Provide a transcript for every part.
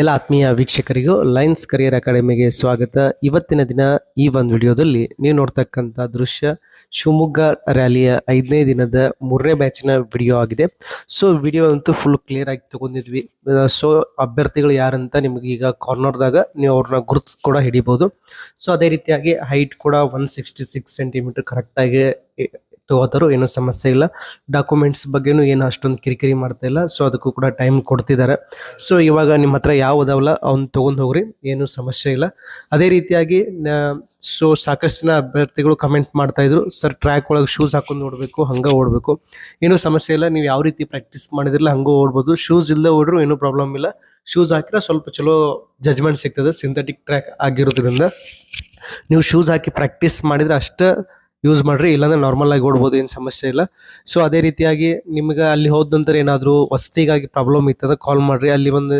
ಎಲ್ಲ ಆತ್ಮೀಯ ವೀಕ್ಷಕರಿಗೂ lines career ಅಕಾಡೆಮಿಗೆ ಸ್ವಾಗತ. ಇವತ್ತಿನ ದಿನ ಈ ಒಂದು ವಿಡಿಯೋದಲ್ಲಿ ನೀವು ನೋಡ್ತಕ್ಕಂಥ ದೃಶ್ಯ ಶಿವಮೊಗ್ಗ ರ್ಯಾಲಿಯ ಐದನೇ ದಿನದ ಮೂರನೇ ಬ್ಯಾಚಿನ ವಿಡಿಯೋ ಆಗಿದೆ. ಸೊ ವಿಡಿಯೋ ಅಂತೂ ಫುಲ್ ಕ್ಲಿಯರ್ ಆಗಿ ತಗೊಂಡಿದ್ವಿ. ಸೊ ಅಭ್ಯರ್ಥಿಗಳು ಯಾರಂತ ನಿಮಗೆ ಈಗ ಕಾರ್ನರ್ದಾಗ ನೀವು ಅವ್ರನ್ನ ಗುರುತು ಕೂಡ ಹಿಡಿಬೋದು. ಸೊ ಅದೇ ರೀತಿಯಾಗಿ ಹೈಟ್ ಕೂಡ ಒನ್ ಸಿಕ್ಸ್ಟಿ ಸಿಕ್ಸ್ ಸೆಂಟಿಮೀಟರ್ ಕರೆಕ್ಟಾಗಿ ತಗೋತಾರೋ ಏನೂ ಸಮಸ್ಯೆ ಇಲ್ಲ. ಡಾಕ್ಯುಮೆಂಟ್ಸ್ ಬಗ್ಗೆನೂ ಏನು ಅಷ್ಟೊಂದು ಕಿರಿಕಿರಿ ಮಾಡ್ತಾ ಇಲ್ಲ. ಸೊ ಅದಕ್ಕೂ ಕೂಡ ಟೈಮ್ ಕೊಡ್ತಿದ್ದಾರೆ. ಸೊ ಇವಾಗ ನಿಮ್ಮ ಹತ್ರ ಯಾವುದವಲ್ಲ ಅವ್ನು ಅವ್ನ ತೊಗೊಂಡು ಹೋಗ್ರಿ? ಏನು ಸಮಸ್ಯೆ ಇಲ್ಲ. ಅದೇ ರೀತಿಯಾಗಿ ಸೊ ಸಾಕಷ್ಟು ಜನ ಅಭ್ಯರ್ಥಿಗಳು ಕಮೆಂಟ್ ಮಾಡ್ತಾ ಇದ್ರು. ಸರ್ ಟ್ರ್ಯಾಕ್ ಒಳಗೆ ಶೂಸ್ ಹಾಕೊಂಡು ಓಡಬೇಕು, ಹಂಗೆ ಓಡಬೇಕು. ಏನೂ ಸಮಸ್ಯೆ ಇಲ್ಲ. ನೀವು ಯಾವ ರೀತಿ ಪ್ರಾಕ್ಟೀಸ್ ಮಾಡಿದ್ರಲ್ಲ, ಹಂಗೂ ಓಡ್ಬೋದು. ಶೂಸ್ ಇಲ್ಲದೆ ಓಡ್ರು ಏನೂ ಪ್ರಾಬ್ಲಮ್ ಇಲ್ಲ. ಶೂಸ್ ಹಾಕಿದ್ರೆ ಸ್ವಲ್ಪ ಚಲೋ ಜಜ್ಮೆಂಟ್ ಸಿಗ್ತದೆ. ಸಿಂಥೆಟಿಕ್ ಟ್ರ್ಯಾಕ್ ಆಗಿರೋದ್ರಿಂದ. ನೀವು ಶೂಸ್ ಹಾಕಿ ಪ್ರಾಕ್ಟೀಸ್ ಮಾಡಿದ್ರೆ ಅಷ್ಟೇ ಯೂಸ್ ಮಾಡ್ರಿ, ಇಲ್ಲಾಂದ್ರೆ ನಾರ್ಮಲ್ ಆಗಿ ಓಡ್ಬೋದು, ಏನು ಸಮಸ್ಯೆ ಇಲ್ಲ. ಸೊ ಅದೇ ರೀತಿಯಾಗಿ ನಿಮ್ಗೆ ಅಲ್ಲಿ ಹೋದ ನಂತರ ಏನಾದರೂ ವಸತಿಗಾಗಿ ಪ್ರಾಬ್ಲಮ್ ಇತ್ತದ ಕಾಲ್ ಮಾಡ್ರಿ. ಅಲ್ಲಿ ಒಂದು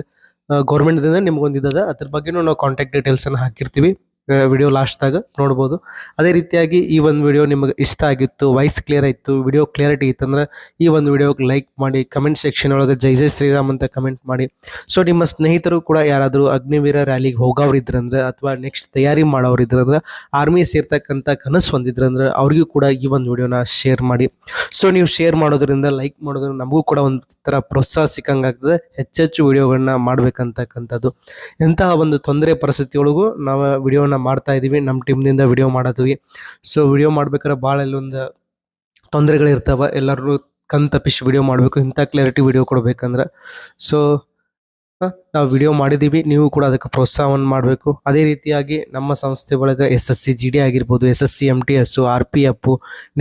ಗೌರ್ಮೆಂಟ್ದಿಂದ ನಿಮ್ಗೊಂದು ಇದ್ದದ ಅದ್ರ ಬಗ್ಗೆನೂ ನಾವು ಕಾಂಟ್ಯಾಕ್ಟ್ ಡೀಟೇಲ್ಸನ್ನು ಹಾಕಿರ್ತೀವಿ. ವಿಡಿಯೋ ಲಾಸ್ಟ್ದಾಗ ನೋಡ್ಬೋದು. ಅದೇ ರೀತಿಯಾಗಿ ಈ ಒಂದು ವಿಡಿಯೋ ನಿಮಗೆ ಇಷ್ಟ ಆಗಿತ್ತು ವಾಯ್ಸ್ ಕ್ಲಿಯರ್ ಆಯಿತು ವಿಡಿಯೋ ಕ್ಲಿಯರಿಟಿ ಇತ್ತಂದ್ರೆ ಈ ಒಂದು ವಿಡಿಯೋಗೆ ಲೈಕ್ ಮಾಡಿ ಕಮೆಂಟ್ ಸೆಕ್ಷನ್ ಒಳಗೆ ಜೈ ಜೈ ಶ್ರೀರಾಮ್ ಅಂತ ಕಮೆಂಟ್ ಮಾಡಿ. ಸೊ ನಿಮ್ಮ ಸ್ನೇಹಿತರು ಕೂಡ ಯಾರಾದರೂ ಅಗ್ನಿವೀರ ರ್ಯಾಲಿಗೆ ಹೋಗೋರು ಇದ್ರಂದ್ರೆ ಅಥವಾ ನೆಕ್ಸ್ಟ್ ತಯಾರಿ ಮಾಡೋರು ಇದ್ರಂದ್ರೆ ಆರ್ಮಿ ಸೇರ್ತಕ್ಕಂಥ ಕನಸು ಹೊಂದಿದ್ರಂದ್ರೆ ಅವ್ರಿಗೂ ಕೂಡ ಈ ಒಂದು ವಿಡಿಯೋನ ಶೇರ್ ಮಾಡಿ. ಸೊ ನೀವು ಶೇರ್ ಮಾಡೋದ್ರಿಂದ ಲೈಕ್ ಮಾಡೋದ್ರಿಂದ ನಮಗೂ ಕೂಡ ಒಂದು ಥರ ಪ್ರೋತ್ಸಾಹ ಸಿಕ್ಕಂಗಾಗ್ತದೆ. ಹೆಚ್ಚೆಚ್ಚು ವಿಡಿಯೋಗಳನ್ನ ಮಾಡ್ಬೇಕಂತಕ್ಕಂಥದ್ದು. ಇಂತಹ ಒಂದು ತೊಂದರೆ ಪರಿಸ್ಥಿತಿಯೊಳಗೂ ನಾವು ವಿಡಿಯೋನ ಮಾಡ್ತಾ ಇದ್ದೀವಿ ನಮ್ಮ ಟೀಮ್ನಿಂದ ವಿಡಿಯೋ ಮಾಡಿದ್ವಿ ಸೊ ವಿಡಿಯೋ ಮಾಡ್ಬೇಕಾದ್ರೆ ಭಾಳ ಇಲ್ಲೊಂದು ತೊಂದರೆಗಳಿರ್ತಾವೆ. ಎಲ್ಲರೂ ಕಣ್ ತಪ್ಪಿಸಿ ವಿಡಿಯೋ ಮಾಡಬೇಕು, ಇಂಥ ಕ್ಲಾರಿಟಿ ವಿಡಿಯೋ ಕೊಡಬೇಕಂದ್ರೆ. ಸೊ ನಾವು ವಿಡಿಯೋ ಮಾಡಿದ್ದೀವಿ ನೀವು ಕೂಡ ಅದಕ್ಕೆ ಪ್ರೋತ್ಸಾಹವನ್ನು ಮಾಡಬೇಕು. ಅದೇ ರೀತಿಯಾಗಿ ನಮ್ಮ ಸಂಸ್ಥೆ ಒಳಗೆ S S C G D ಆಗಿರ್ಬೋದು, S S C M T S R P F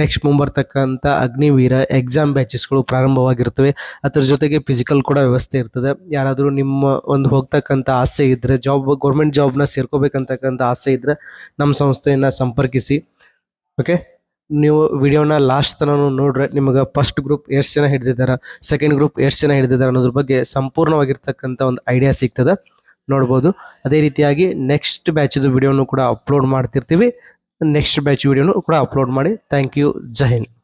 next ಮುಂಬರ್ತಕ್ಕಂಥ Agniveer exam ಬ್ಯಾಚಸ್ಗಳು ಪ್ರಾರಂಭವಾಗಿರ್ತವೆ. ಅದರ ಜೊತೆಗೆ ಫಿಸಿಕಲ್ ಕೂಡ ವ್ಯವಸ್ಥೆ ಇರ್ತದೆ. ಯಾರಾದರೂ ನಿಮ್ಮ ಒಂದು ಹೋಗ್ತಕ್ಕಂಥ ಆಸೆ ಇದ್ದರೆ ಜಾಬ್ ಗೌರ್ಮೆಂಟ್ ಜಾಬ್ನ ಸೇರ್ಕೋಬೇಕಂತಕ್ಕಂಥ ಆಸೆ ಇದ್ದರೆ ನಮ್ಮ ಸಂಸ್ಥೆಯನ್ನು ಸಂಪರ್ಕಿಸಿ. ಓಕೆ ನೀವು ವಿಡಿಯೋನ ಲಾಸ್ಟ್ ತನಕ ನೋಡ್ರೆ ನಿಮಗೆ ಫಸ್ಟ್ ಗ್ರೂಪ್ ಎಷ್ಟು ಜನ ಹಿಡಿದಿದ್ದಾರೆ ಸೆಕೆಂಡ್ ಗ್ರೂಪ್ ಎಷ್ಟು ಜನ ಹಿಡಿದಿದ್ದಾರೆ ಅನ್ನೋದ್ರ ಬಗ್ಗೆ ಸಂಪೂರ್ಣವಾಗಿರ್ತಕ್ಕಂಥ ಒಂದು ಐಡಿಯಾ ಸಿಗ್ತದೆ. ನೋಡ್ಬೋದು. ಅದೇ ರೀತಿಯಾಗಿ ನೆಕ್ಸ್ಟ್ ಬ್ಯಾಚಿದು ವಿಡಿಯೋನು ಕೂಡ ಅಪ್ಲೋಡ್ ಮಾಡ್ತಿರ್ತೀವಿ. ನೆಕ್ಸ್ಟ್ ಬ್ಯಾಚ್ ವಿಡಿಯೋನು ಕೂಡ ಅಪ್ಲೋಡ್ ಮಾಡಿ. Thank you Jai